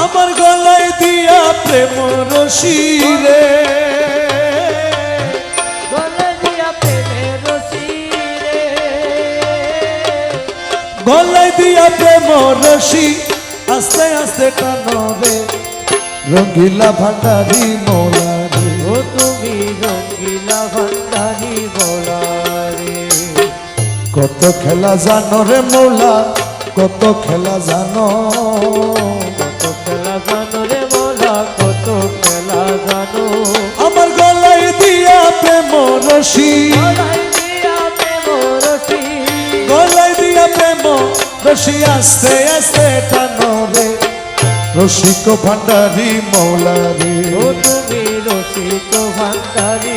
আমার গলায় দিয়া প্রেম রশি রে। গলায় দিয়া প্রেম রশি আস্তে আস্তে টানো রে রঙ্গিলা ভান্ডারি মোলা রে ও তুমি রঙ্গিলা ভান্ডারি বলারে কত খেলা জানো রে মোলা কত খেলা জানো। খেলা জানো রে বলা কত খেলা জানো। আমার গলায় দিয়া প্রেম রশি। গলায় দিয়া প্রেম রশি। আস্তে আস্তে টানো রে। রসিক ভান্ডারি মৌলা রে ও তুমি রসিক ভান্ডারি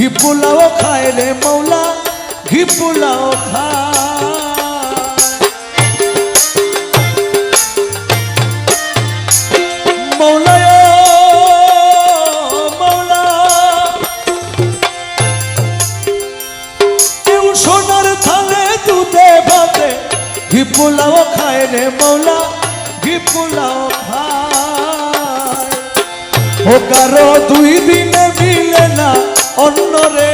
ঘি পোলাও খায় রে মৌলা, ঘি পোলাও খায়। ঘি পোলাও খায় রে মৌলা, ঘি পোলাও খায়। ও কারও দুই দিনে অন্য রে।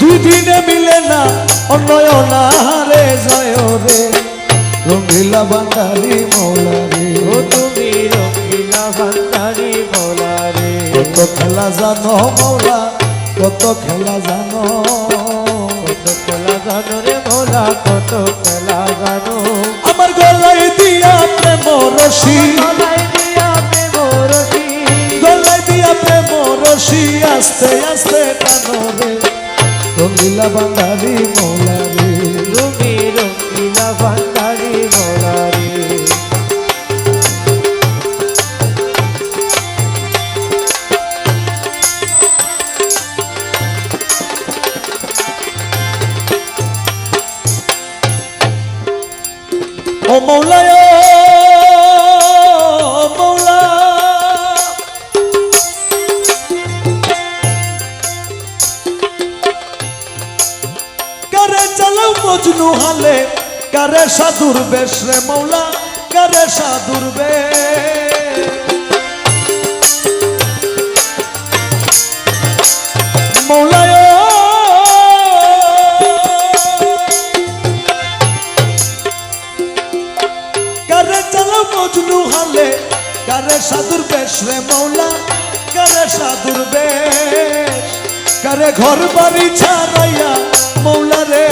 দুই দিনে মিলে না অন্যয়না রে জয় রে। রঙ্গিলা বাঙালি মৌলা রে। কত খেলা জানো মৌলা কত খেলা জানো। আমার গলায় দিয়া রশি গলায় দিয়া প্রেম রশি আস্তে আস্তে টানো রে। রঙ্গিলা বাঙালি মৌলা রে ও কারে সাধুর বেশ রে মৌলা, কারে সাধুর বেশ। মৌলা কারে চালাও মজনু হালে, কারে সাধুর বেশ রে মৌলা, কারে সাধুর বেশ। কারে ঘর বাড়ি ছাড়াইয়া মৌলা রে।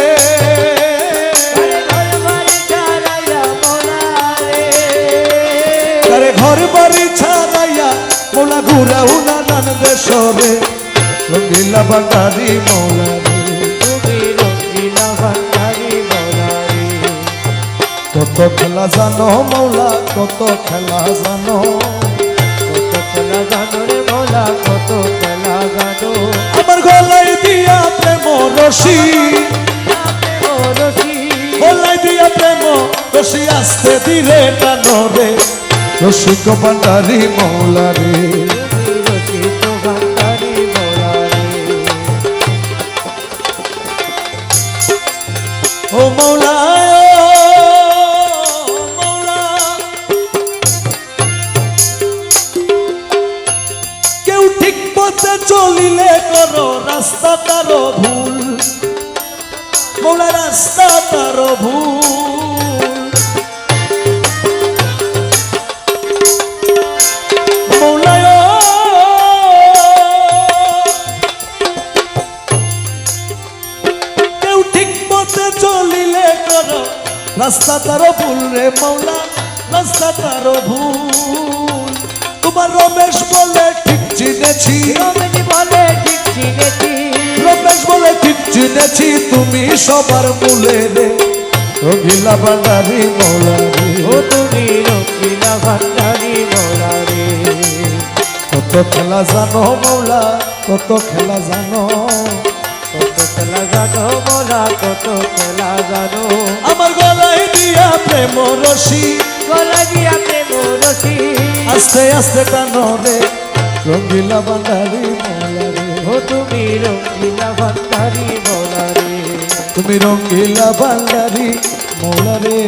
কারে ঘর বাড়ি ছাড়াইয়া মৌলা ঘুরা উনা নান দেশরে। রঙ্গিলা বাটারি মৌলা রে কত খেলা জানো কত খেলা জানো। রে মৌলা কত খেলা জানো। আমার গলায় দিয়া প্রেম রশি। গলায় দিয়া প্রেম রশি। আস্তে ধীরে টানো রে রসিক বাটারি মৌলা রে। ও মৌলা ও মৌলা। কেউ ঠিক পথে চলিলে করো রাস্তা তারো ভুল। মৌলা রাস্তা তারো ভুল। রাস্তা তারো ভুল রে মৌলা রাস্তা তারো ভুল তোমার রমেশ বলে ঠিক চিনেছি। রমেশ বলে ঠিক চিনেছি। রমেশ বলে ঠিক চিনেছি তুমি সবার মূলে রে। রঙিলা বাঙালি মৌলারি ও তুমি রঙ্গিলা ভান্ডারি মোলা রে। কত খেলা জানো মৌলা কত খেলা জানো। কত খেলা জানো মোলা কত খেলা জানো। আমার দিয়া প্রেম রশি গলা দিয়া প্রেম রসি আস্তে আস্তে টানো রে রঙিলা বাঙালি মৌলারি। ও তুমি রঙ্গিলা ভান্ডারি মোলা রে তুমি রঙিলা বাঙালি মৌলারে।